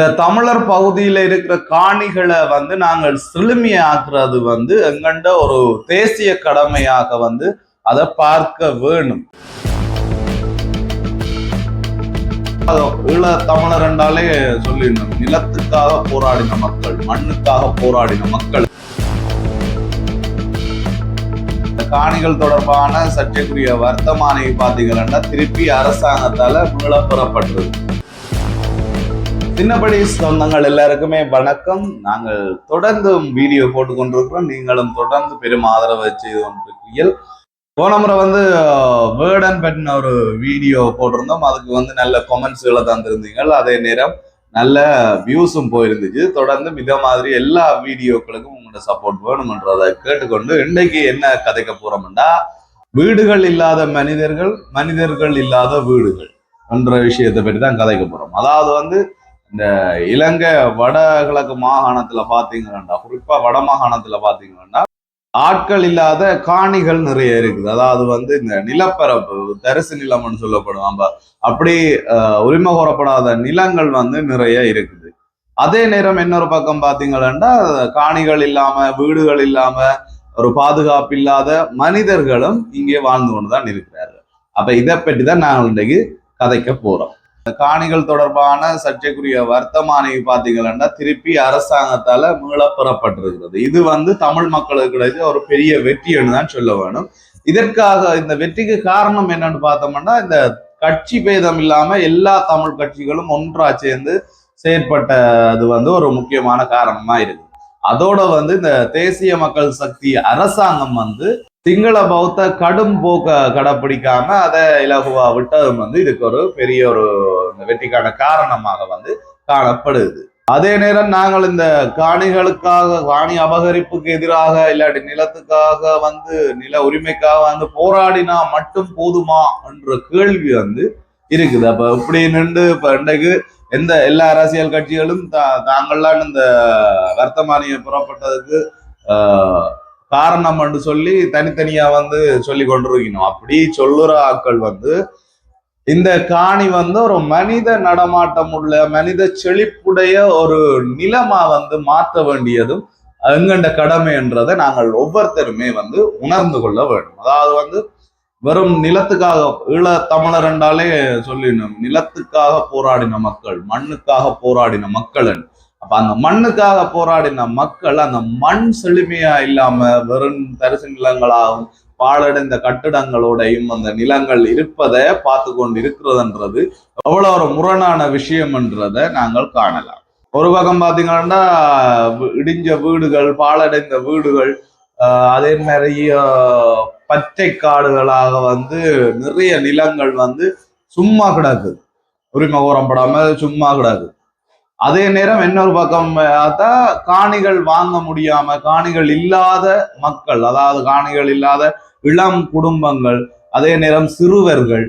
இந்த தமிழர் பகுதியில் இருக்கிற காணிகளை வந்து நாங்கள் செழுமையாக்குறது வந்து எங்கண்ட ஒரு தேசிய கடமையாக வந்து அதை பார்க்க வேணும். ஈழ தமிழர் என்றாலே சொல்லிடணும். நிலத்துக்காக போராடின மக்கள் மண்ணுக்காக போராடின மக்கள். இந்த காணிகள் தொடர்பான சர்ச்சைக்குரிய வர்த்தமானி பார்த்தீங்கன்னா திருப்பி அரசாங்கத்தால மீளப்பெறப்பட்டது சின்னபடி சொந்தங்கள் எல்லாருக்குமே வணக்கம். நாங்கள் தொடர்ந்து வீடியோ போட்டு கொண்டிருக்கிறோம் நீங்களும் தொடர்ந்து பெரும் ஆதரவு செய்து கொண்டிருக்கீர்கள் போன முறை வந்து வேர்டன் பற்றின ஒரு வீடியோ போட்டிருந்தோம். அதுக்கு வந்து நல்ல கொமெண்ட்ஸ்களை தந்திருந்தீங்க அதே நேரம் நல்ல வியூஸும் போயிருந்துச்சு. தொடர்ந்து மித மாதிரி எல்லா வீடியோக்களுக்கும் உங்களோட சப்போர்ட் வேணுமன்றதை கேட்டுக்கொண்டு இன்றைக்கு என்ன கதைக்க போறோம்னா வீடுகள் இல்லாத மனிதர்கள் மனிதர்கள் இல்லாத வீடுகள் என்ற விஷயத்தை பற்றி தான் கதைக்க போறோம். அதாவது வந்து இந்த இலங்கை வடகிழக்கு மாகாணத்துல பாத்தீங்கன்னா குறிப்பா வட மாகாணத்துல பாத்தீங்கன்னா ஆட்கள் இல்லாத காணிகள் நிறைய இருக்குது. அதாவது வந்து இந்த நிலப்பரப்பு தரிசு நிலம்னு சொல்லப்படும் நம்ம அப்படி உரிமை கோரப்படாத நிலங்கள் வந்து நிறைய இருக்குது. அதே நேரம் இன்னொரு பக்கம் பாத்தீங்கன்னா காணிகள் இல்லாம வீடுகள் இல்லாம ஒரு பாதுகாப்பு இல்லாத மனிதர்களும் இங்கே வாழ்ந்து கொண்டுதான் இருக்கிறார்கள். அப்ப இதை பற்றி தான் நான் இன்றைக்கு கதைக்க போறோம். காணிகள் தொடர்பான சர்ச்சைக்குரிய வர்த்தமானி பாத்தீங்கன்னா திருப்பி அரசாங்கத்தால மீளப்பெறப்பட்டிருக்கிறது இது வந்து தமிழ் மக்களுக்கு கிடைச்ச ஒரு பெரிய வெற்றின்னு தான் சொல்ல வேணும். இதற்காக இந்த வெற்றிக்கு காரணம் என்னன்னு பார்த்தோம்னா இந்த கட்சி பேதம் இல்லாம எல்லா தமிழ் கட்சிகளும் ஒன்றா சேர்ந்து செயற்பட்ட அது வந்து ஒரு முக்கியமான காரணமா இருக்கு அதோட வந்து இந்த தேசிய மக்கள் சக்தி அரசாங்கம் வந்து சிங்கள பௌத்த கடும் போக்க கடைப்பிடிக்காம அதை இலகுவா விட்டதும் வந்து இதுக்கு ஒரு பெரிய ஒரு இந்த வெற்றிக்கான காரணமாக வந்து காணப்படுது. அதே நேரம் நாங்கள் இந்த காணிகளுக்காக காணி அபகரிப்புக்கு எதிராக இல்லாட்டி நிலத்துக்காக வந்து நில உரிமைக்காக வந்து போராடினா மட்டும் போதுமா என்ற கேள்வி வந்து இருக்குது. அப்ப இப்படி நின்று இப்ப இன்றைக்கு எந்த எல்லா அரசியல் கட்சிகளும் தா தாங்கள்லாம் இந்த வர்த்தமானியை புறப்பட்டதுக்கு ஆஹ், காரணம் என்று சொல்லி தனித்தனியா வந்து சொல்லி கொண்டிருக்கணும். அப்படி சொல்லுற ஆட்கள் வந்து இந்த காணி வந்து ஒரு மனித நடமாட்டம் உள்ள மனித செழிப்புடைய ஒரு நிலமா வந்து மாற்ற வேண்டியதும் எங்கண்ட கடமை என்றதை நாங்கள் ஒவ்வொருத்தருமே வந்து உணர்ந்து கொள்ள வேண்டும். அதாவது வந்து வெறும் நிலத்துக்காக ஈழ தமிழர் என்றாலே சொல்லிடணும். நிலத்துக்காக போராடின மக்கள் மண்ணுக்காக போராடின மக்கள் என்று. அப்ப அந்த மண்ணுக்காக போராடின மக்கள் அந்த மண் செழுமையா இல்லாம வெறும் தரிசு நிலங்களாகவும் பாழடைந்த கட்டிடங்களோடையும் அந்த நிலங்கள் இருப்பதை பார்த்து கொண்டு இருக்கிறதுன்றது அவ்வளவு ஒரு முரணான விஷயம்ன்றதை நாங்கள் காணலாம். ஒரு பக்கம் பாத்தீங்கன்னா இடிஞ்ச வீடுகள் பாழடைந்த வீடுகள் ஆஹ் அதே மாதிரி பச்சை காடுகளாக வந்து நிறைய நிலங்கள் வந்து சும்மா கிடக்குது உரிமை கோரப்படாம சும்மா கிடக்குது அதே நேரம் இன்னொரு பக்கம் பார்த்தா காணிகள் வாங்க முடியாம காணிகள் இல்லாத மக்கள் அதாவது காணிகள் இல்லாத இளம் குடும்பங்கள் அதே நேரம் சிறுவர்கள்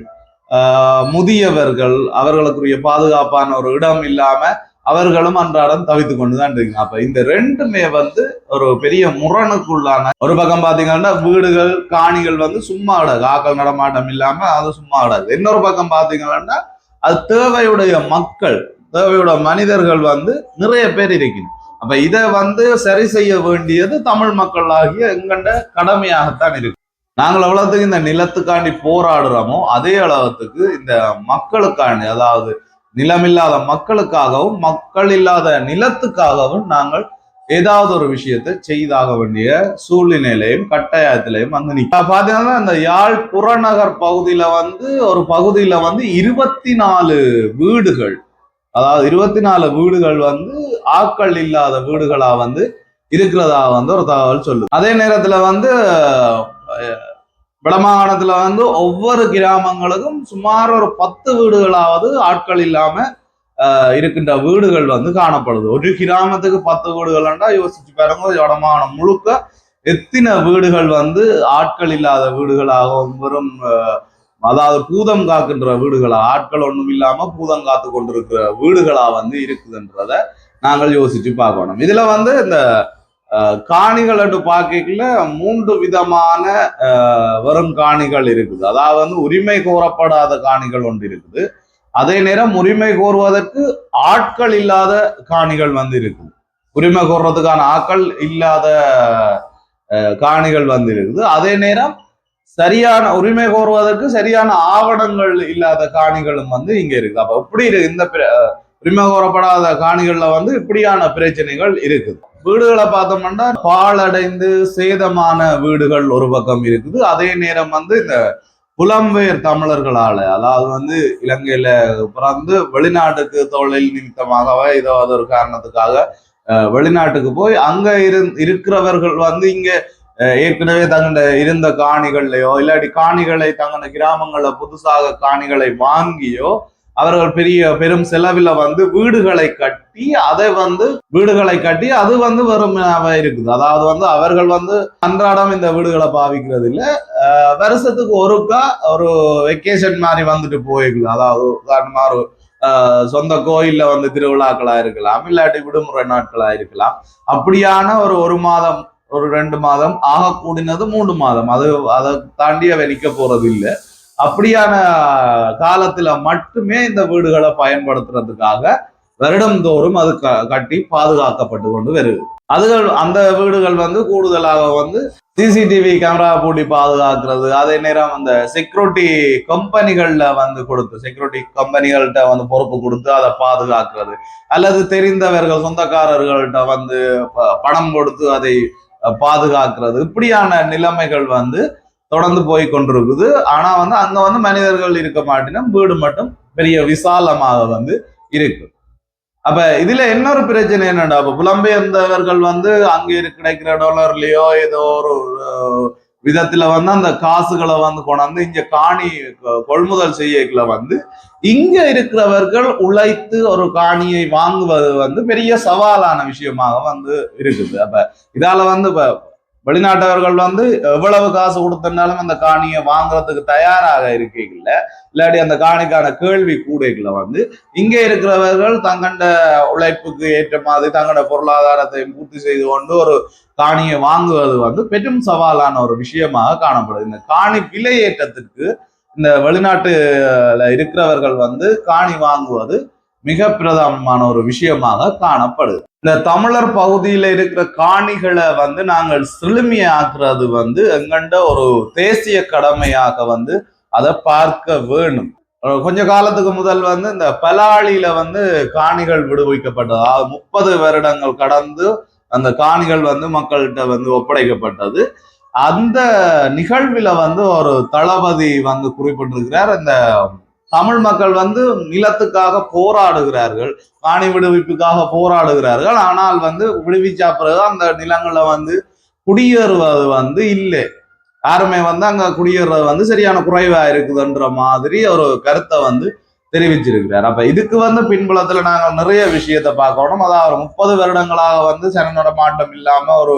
முதியவர்கள் அவர்களுக்குரிய பாதுகாப்பான ஒரு இடம் இல்லாம அவர்களும் அன்றாடம் தவித்து கொண்டுதான் இருக்காங்க அப்ப இந்த ரெண்டுமே வந்து ஒரு பெரிய முரணுக்குள்ளான ஒரு பக்கம் பாத்தீங்கன்னா வீடுகள் காணிகள் வந்து சும்மா கிடக்கு ஆக்கள் நடமாட்டம் இல்லாம அது சும்மா கிடக்கு இன்னொரு பக்கம் பாத்தீங்கன்னா அது தேவையுடைய மக்கள் தேவையோட மனிதர்கள் வந்து நிறைய பேர் இருக்கணும் அப்ப இதை வந்து சரி செய்ய வேண்டியது தமிழ் மக்களாகிய எங்கண்ட கடமையாகத்தான் இருக்கு. நாங்கள் எவ்வளவுக்கு இந்த நிலத்துக்காண்டி போராடுறோமோ அதே அளவுக்கு இந்த மக்களுக்காண்டி அதாவது நிலமில்லாத மக்களுக்காகவும் மக்கள் இல்லாத நிலத்துக்காகவும் நாங்கள் ஏதாவது ஒரு விஷயத்தை செய்தாக வேண்டிய சூழ்நிலையிலையும் கட்டாயத்திலையும் வந்து நிக்க பாத்தீங்கன்னா இந்த யாழ் புறநகர் பகுதியில வந்து ஒரு பகுதியில வந்து இருபத்தி நாலு வீடுகள் அதாவது இருபத்தி நாலு வீடுகள் வந்து ஆட்கள் இல்லாத வீடுகளா வந்து இருக்கிறதா வந்து ஒரு தகவல் சொல்லுது. அதே நேரத்துல வந்து வடமாகாணத்துல வந்து ஒவ்வொரு கிராமங்களுக்கும் சுமார் ஒரு பத்து வீடுகளாவது ஆட்கள் இல்லாம ஆஹ், இருக்கின்ற வீடுகள் வந்து காணப்படுது. ஒரு கிராமத்துக்கு பத்து வீடுகள்ன்றா யோசிச்சு பாருங்க வடமாகாணம் முழுக்க எத்தனை வீடுகள் வந்து ஆட்கள் இல்லாத வீடுகளாகவும் வெறும் அதாவது பூதம் காக்கின்ற வீடுகளா ஆட்கள் ஒன்றும் இல்லாம பூதம் காத்து கொண்டிருக்கிற வீடுகளா வந்து இருக்குதுன்றத நாங்கள் யோசிச்சு பார்க்கணும். இதுல வந்து இந்த காணிகள் என்று பார்க்கல மூன்று விதமான வெறும் காணிகள் இருக்குது. அதாவது வந்து உரிமை கோரப்படாத காணிகள் ஒன்று இருக்குது. அதே நேரம் உரிமை கோருவதற்கு ஆட்கள் இல்லாத காணிகள் வந்து இருக்குது. உரிமை கோர்றதுக்கான ஆட்கள் இல்லாத காணிகள் வந்து இருக்குது. அதே நேரம் சரியான உரிமை கோருவதற்கு சரியான ஆவணங்கள் இல்லாத காணிகளும் வந்து இங்க இருக்குது. அப்ப இப்படி இருக்கு இந்த உரிமை கோரப்படாத காணிகள்ல வந்து இப்படியான பிரச்சனைகள் இருக்குது. வீடுகளை பார்த்தோம்னா பாழடைந்து சேதமான வீடுகள் ஒரு பக்கம் இருக்குது. அதே நேரம் வந்து இந்த புலம்பெயர் தமிழர்களால அதாவது வந்து இலங்கையில பிறந்து வெளிநாட்டுக்கு தொழில் நிமித்தமாகவே ஏதாவது ஒரு காரணத்துக்காக அஹ், வெளிநாட்டுக்கு போய் அங்க இரு இருக்கிறவர்கள் வந்து இங்க ஏற்கனவே தங்கட இருந்த காணிகள்லயோ இல்லாட்டி காணிகளை தங்கட கிராமங்கள்ல புதுசாக காணிகளை வாங்கியோ அவர்கள் பெரிய பெரும் செலவில் வந்து வீடுகளை கட்டி அதை வந்து வீடுகளை கட்டி அது வந்து வெறும் இருக்குது. அதாவது வந்து அவர்கள் வந்து அன்றாடம் இந்த வீடுகளை பாவிக்கிறது இல்லை வருஷத்துக்கு ஒருக்கா ஒரு வெக்கேஷன் மாதிரி வந்துட்டு போயிக்கலாம் அதாவது உதாரணமா ஒரு சொந்த கோயில்ல வந்து திருவிழாக்களா இருக்கலாம் இல்லாட்டி விடுமுறை நாட்களா இருக்கலாம். அப்படியான ஒரு ஒரு மாதம் ஒரு ரெண்டு மாதம் ஆக கூடினது மூன்று மாதம். அது அதை தாண்டி அவ நிக்க போறது இல்லை அப்படியான காலத்துல மட்டுமே இந்த வீடுகளை பயன்படுத்துறதுக்காக வருடந்தோறும் அது க- கட்டி பாதுகாக்கப்பட்டு கொண்டு வருது அதுகள் அந்த வீடுகள் வந்து கூடுதலாக வந்து சிசிடிவி கேமரா பூட்டி பாதுகாக்கிறது. அதே நேரம் அந்த செக்யூரிட்டி கம்பெனிகள்ல வந்து கொடுத்து செக்யூரிட்டி கம்பெனிகள்கிட்ட வந்து பொறுப்பு கொடுத்து அதை பாதுகாக்கிறது. அல்லது தெரிந்தவர்கள் சொந்தக்காரர்கள்ட்ட வந்து ப- பணம் கொடுத்து அதை பாதுகாக்கிறது. இப்படியான நிலைமைகள் வந்து தொடர்ந்து போய் கொண்டிருக்குது. ஆனா வந்து அங்க வந்து மனிதர்கள் இருக்க மாட்டினா வீடு மட்டும் பெரிய விசாலமாக வந்து இருக்கு. அப்ப இதுல இன்னொரு பிரச்சனை என்னடா? அப்ப புலம்பெயர்ந்தவர்கள் வந்து அங்க இரு- கிடைக்கிற டொலர்லயோ ஏதோ ஒரு விதத்துல வந்து அந்த காசுகளை வந்து கொண்டாந்து இங்க காணி கொள்முதல் செய்யக்குள்ள வந்து இங்க இருக்கிறவர்கள் உழைத்து ஒரு காணியை வாங்குவது வந்து பெரிய சவாலான விஷயமாக வந்து இருக்குது. அப்ப இதால வந்து இப்ப வெளிநாட்டவர்கள் வந்து எவ்வளவு காசு கொடுத்தனாலும் அந்த காணியை வாங்குறதுக்கு தயாராக இருக்கீங்கல்ல இல்லாட்டி அந்த காணிக்கான கேள்வி கூடைகளை வந்து இங்கே இருக்கிறவர்கள் தங்கண்ட உழைப்புக்கு ஏற்ற மாதிரி தங்களோட பொருளாதாரத்தை பூர்த்தி செய்து கொண்டு ஒரு காணியை வாங்குவது வந்து பெரும் சவாலான ஒரு விஷயமாக காணப்படுது. இந்த காணி விலையேற்றத்திற்கு இந்த வெளிநாட்டுல இருக்கிறவர்கள் வந்து காணி வாங்குவது மிக பிரதானமான ஒரு விஷயமாக காணப்படுது. இந்த தமிழர் பகுதியில இருக்கிற காணிகளை வந்து நாங்கள் செழுமையாக்குறது வந்து எங்கண்ட ஒரு தேசிய கடமையாக வந்து அதை பார்க்க வேணும் கொஞ்ச காலத்துக்கு முதல் வந்து இந்த பலாளியில வந்து காணிகள் விடுவிக்கப்பட்டது. முப்பது வருடங்கள் கடந்து அந்த காணிகள் வந்து மக்கள்கிட்ட வந்து ஒப்படைக்கப்பட்டது. அந்த நிகழ்வில் வந்து ஒரு தளபதி வந்து குறிப்பிட்டிருக்கிறார். இந்த தமிழ் மக்கள் வந்து நிலத்துக்காக போராடுகிறார்கள் காணி விடுவிப்புக்காக போராடுகிறார்கள். ஆனால் வந்து விடுவிச்சா பிறகு அந்த நிலங்களை வந்து குடியேறுவது வந்து இல்லை. யாருமே வந்து அங்க குடியேறது வந்து சரியான குறைவா இருக்குதுன்ற மாதிரி ஒரு கருத்தை வந்து தெரிவிச்சிருக்கிறார். அப்ப இதுக்கு வந்து பின்புலத்துல நாங்கள் நிறைய விஷயத்தை பார்க்கணும். அதாவது முப்பது வருடங்களாக வந்து சனநடமாட்டம் இல்லாம ஒரு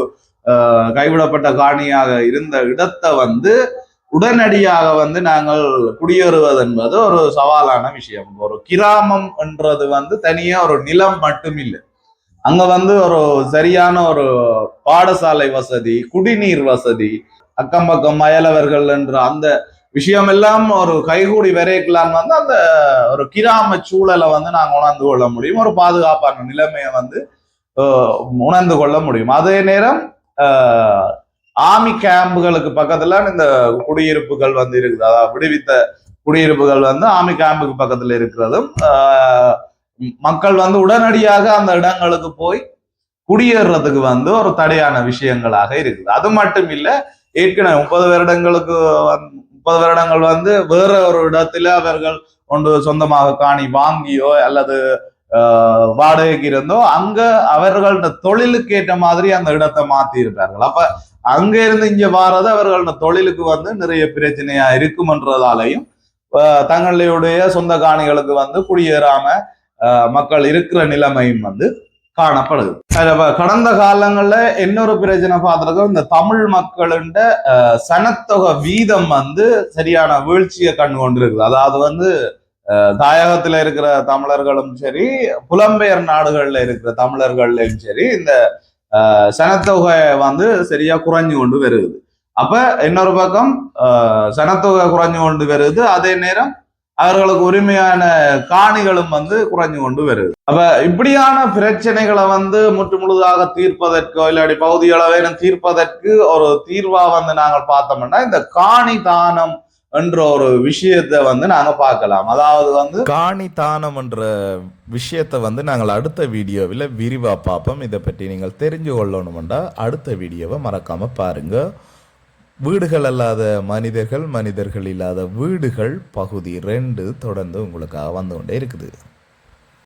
கைவிடப்பட்ட காணியாக இருந்த இடத்தை வந்து உடனடியாக வந்து நாங்கள் குடியேறுவது என்பது ஒரு சவாலான விஷயம். ஒரு கிராமம் என்றது வந்து தனியா ஒரு நிலம் மட்டும் இல்லை அங்க வந்து ஒரு சரியான ஒரு பாடசாலை வசதி குடிநீர் வசதி அக்கம் பக்கம் அயலவர்கள் என்ற அந்த விஷயம் எல்லாம் ஒரு கைகூடி விரைக்கலாம் வந்து அந்த ஒரு கிராம சூழலை வந்து நாங்கள் உணர்ந்து கொள்ள முடியும். ஒரு பாதுகாப்பான நிலைமையை வந்து உணர்ந்து கொள்ள முடியும். அதே நேரம் ஆர்மி கேம்புகளுக்கு பக்கத்துல இந்த குடியிருப்புகள் வந்து இருக்குது. அதாவது விடுவித்த குடியிருப்புகள் வந்து ஆர்மி கேம்புக்கு பக்கத்துல இருக்கிறதும் மக்கள் வந்து உடனடியாக அந்த இடங்களுக்கு போய் குடியேறதுக்கு வந்து ஒரு தடையான விஷயங்களாக இருக்குது. அது மட்டும் இல்ல ஏற்கனவே முப்பது வருடங்களுக்கு முப்பது வருடங்கள் வந்து வேற ஒரு இடத்துல அவர்கள் கொண்டு சொந்தமாக காணி வாங்கியோ அல்லது வாடகைக்கு இருந்தோ அங்க அவர்களோட தொழிலுக்கு ஏற்ற மாதிரி அந்த இடத்தை மாத்தி இருப்பார்கள் அப்ப அங்க இருந்து இங்க வாரது அவர்களோட தொழிலுக்கு வந்து நிறைய பிரச்சனையா இருக்கும்ன்றதாலையும் தங்களுடைய சொந்த காணிகளுக்கு வந்து குடியேறாம ஆஹ், மக்கள் இருக்கிற நிலைமையும் வந்து காணப்படுது. கடந்த காலங்கள்ல இன்னொரு பிரச்சனை பார்த்துருக்கோம். இந்த தமிழ் மக்களுட சனத்தொகை வீதம் வந்து சரியான வீழ்ச்சியை கண்டு கொண்டிருக்குது. அதாவது வந்து தாயகத்துல இருக்கிற தமிழர்களும் சரி புலம்பெயர் நாடுகள்ல இருக்கிற தமிழர்கள்லயும் சரி இந்த சனத்தொகை வந்து சரியா குறைஞ்சு கொண்டு வருது. அப்ப இன்னொரு பக்கம் ஆஹ், சனத்தொகை குறைஞ்சு கொண்டு வருது. அதே நேரம் அவர்களுக்கு உரிமையான காணிகளும் வந்து குறைஞ்சு கொண்டு வருது. அப்ப இப்படியான பிரச்சனைகளை வந்து முற்று முழுதாக தீர்ப்பதற்கோ இல்லாட்டி பகுதி அளவேனும் தீர்ப்பதற்கு ஒரு தீர்வா வந்து நாங்கள் பார்த்தோம்னா இந்த காணி தானம் என்ற ஒரு விஷயத்தை வந்து நாங்க பார்க்கலாம். அதாவது வந்து காணி தானம் என்ற விஷயத்தை வந்து நாங்கள் அடுத்த வீடியோவில் விரிவாக பார்ப்போம். இதை பற்றி நீங்கள் தெரிஞ்சு கொள்ளணுமெண்டா அடுத்த வீடியோவை மறக்காம பாருங்க. வீடுகள் அல்லாத மனிதர்கள் மனிதர்கள் இல்லாத வீடுகள் பகுதி ரெண்டு தொடர்ந்து உங்களுக்காக வந்து கொண்டே இருக்குது.